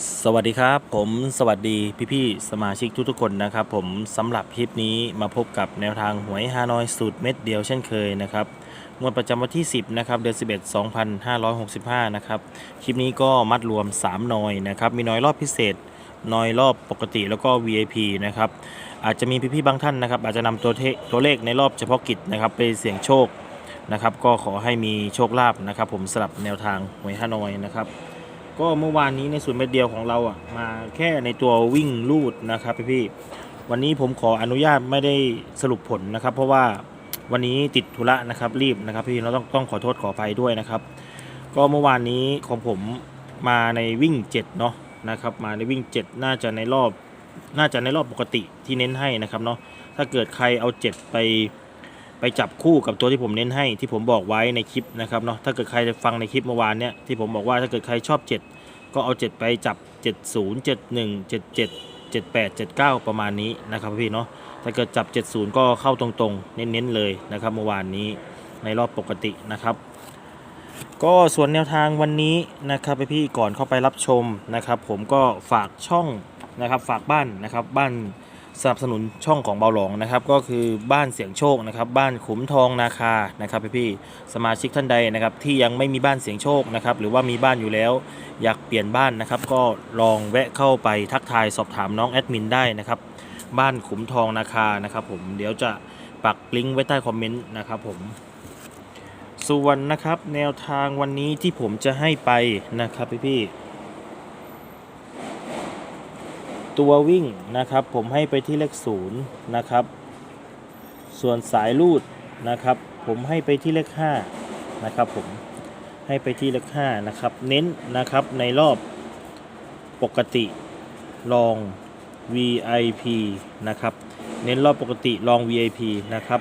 สวัสดีครับ ผมสวัสดีพี่ๆสมาชิกทุกๆคนนะครับ ผมสำหรับคลิปนี้มาพบกับแนวทางหวยฮานอยสูตรเม็ดเดียวเช่นเคยนะครับงวดประจำวันที่ 10นะครับเดือน11 2565นะครับคลิปนี้ก็มัดรวม 3นอยนะครับมีนอยรอบพิเศษนอยรอบปกติแล้วก็ VIP นะครับอาจจะมีพี่ๆบางท่านนะครับ อาจจะนำตัวเทตัวเลขในรอบเฉพาะกิจนะครับไปเสี่ยงโชคนะครับ ก็ขอให้มีโชคลาภนะครับ ผมสลับแนวทางหวยฮานอยนะครับ ก็เมื่อวานนี้ในส่วนเม็ดเดียวของเราอะมาแค่ในตัววิ่งลูดนะครับพี่ๆวันนี้ผมขออนุญาตไม่ได้สรุปผลนะครับ เพราะว่าวันนี้ติดธุระนะครับรีบนะครับ พี่เราต้องต้องขอโทษขออภัยด้วยนะครับ ก็เมื่อวานนี้ของผมมาในวิ่ง7เนาะนะครับ มาในวิ่ง 7 น่าจะในรอบ น่าจะในรอบปกติที่เน้นให้นะครับเนาะถ้าเกิดใครเอา 7 ไปไปจับคู่กับตัวที่ผมเน้นให้ที่ผมบอกไว้ในคลิปนะครับเนาะถ้าเกิดใครฟังในคลิปเมื่อวานเนี่ยที่ผมบอกว่าถ้าเกิดใครชอบ 7 ก็เอา 7 ไปจับ 70 71 77 78 79 ประมาณนี้นะครับพี่เนาะถ้าเกิดจับ 70 ก็เข้าตรงๆ เน้นๆเลยนะครับเมื่อวานนี้ในรอบปกตินะครับ ก็ส่วนแนวทางวันนี้นะครับพี่ก่อนเข้าไปรับชมนะครับ ผมก็ฝากช่องนะครับฝากบ้านนะครับบ้าน สนับสนุนช่องของเบาหลงนะครับก็คือบ้านเสียงโชคนะครับบ้านขุมทองนาคานะครับพี่ๆสมาชิกท่านใดนะครับที่ยังไม่มีบ้านเสียงโชคนะครับหรือว่ามีบ้านอยู่แล้ว อยากเปลี่ยนบ้านนะครับ ก็ลองแวะเข้าไปทักทายสอบถามน้องแอดมินได้นะครับบ้านขุมทองนาคานะครับผมเดี๋ยวจะปักลิงก์ไว้ใต้คอมเมนต์นะครับผมส่วนนะครับแนวทางวันนี้ที่ผมจะให้ไปนะครับพี่พี่ๆ ตัววิ่งนะครับ ผมให้ไปที่เลขศูนย์นะครับ ส่วนสายลูดนะครับ ผมให้ไปที่เลขห้านะครับ ผมให้ไปที่เลขห้านะครับ เน้นนะครับในรอบปกติลอง VIP นะครับ เน้นรอบปกติลอง VIP นะครับ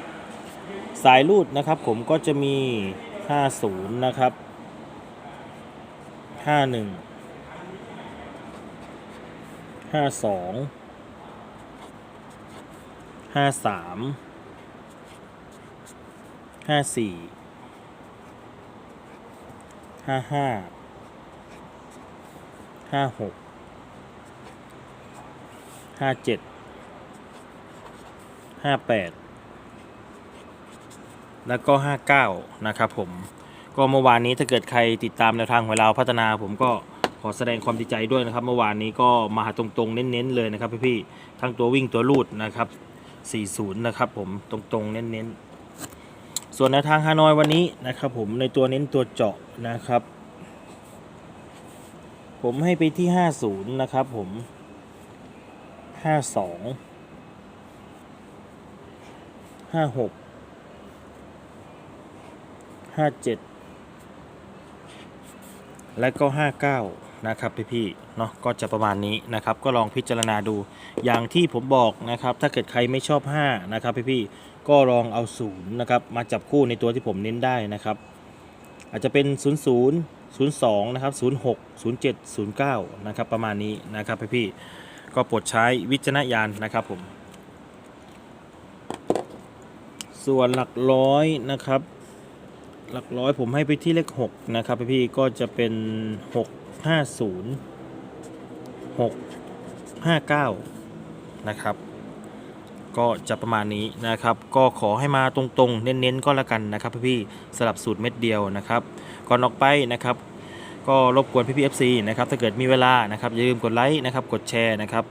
สายรูดนะครับผมก็จะมี 50 นะครับ 51 ห้าสองห้าสามห้าสี่ห้าห้าห้าหกห้าเจ็ดห้าแปดแล้วก็ห้าเก้านะครับผม ก็เมื่อวานนี้ถ้าเกิดใครติดตามแนวทางหวเราวพัฒนาผมก็ ขอแสดงความดีใจด้วยนะครับ เมื่อวานนี้ก็มาตรงๆ เน้นๆเลยนะครับพี่ๆทั้งตัววิ่งตัวลูดนะครับ 40 นะครับผมตรงๆ เน้นๆ ส่วนแนวทางฮานอยวันนี้นะครับผมในตัวเน้นตัวเจาะนะครับ ผมให้ไปที่ 50 นะครับผม 52 56ห้าเจ็ดและก็ห้าเก้า นะครับพี่ๆเนาะก็จะประมาณนี้นะครับ ก็ลองพิจารณาดูอย่างที่ผมบอกนะครับ ถ้าเกิดใครไม่ชอบ5นะครับพี่ๆก็ลองเอาศูนย์นะครับมาจับคู่ในตัวที่ผมเน้นได้นะครับ อาจจะเป็น 0 0 0 2นะครับ06 07 09นะครับประมาณนี้นะครับพี่ๆก็โปรดใช้วิจารณญาณนะครับผมส่วนหลักร้อยนะครับ หลักร้อยผมให้ไปที่เลข6นะครับพี่ๆก็จะเป็น 6 5 0 6 5 9นะครับ ก็จะประมาณนี้นะครับ ก็ขอให้มาตรงๆ เน้นๆ ก็แล้วกันนะครับพี่ๆสลับสูตรเม็ดเดียวนะครับก่อนออกไปนะครับ ก็รบกวนพี่ๆ FC นะครับ ถ้าเกิดมีเวลานะครับอย่าลืมกดไลค์นะครับ กดแชร์นะครับ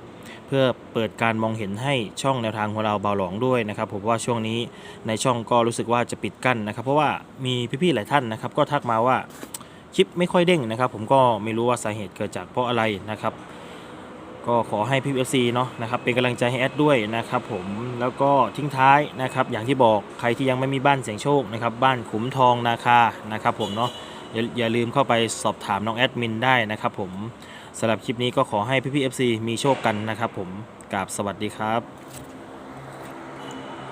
เพื่อเปิดการมองเห็นให้ช่องแนวทางของเราเบาหลองด้วยนะครับผมว่าช่วงนี้ในช่องก็รู้สึกว่าจะปิดกั้นนะครับ เพราะว่ามีพี่ๆหลายท่านนะครับ ก็ทักมาว่า คลิปไม่ค่อยเด้งนะครับ ผมก็ไม่รู้ว่าสาเหตุเกิดจากเพราะอะไรนะครับ ก็ขอให้พี่เอฟซีเนาะนะครับเป็นกำลังใจให้แอดด้วยนะครับผมแล้วก็ทิ้งท้ายนะครับ อย่างที่บอกใครที่ยังไม่มีบ้านเสียงโชคนะครับบ้านขุมทองนาคานะครับ ผมเนาะอย่าอย่าลืมเข้าไปสอบถามน้องแอดมินได้นะครับ ผมสำหรับคลิปนี้ก็ขอให้พี่ๆ FC มีโชคกันนะครับ ผมกราบสวัสดีครับ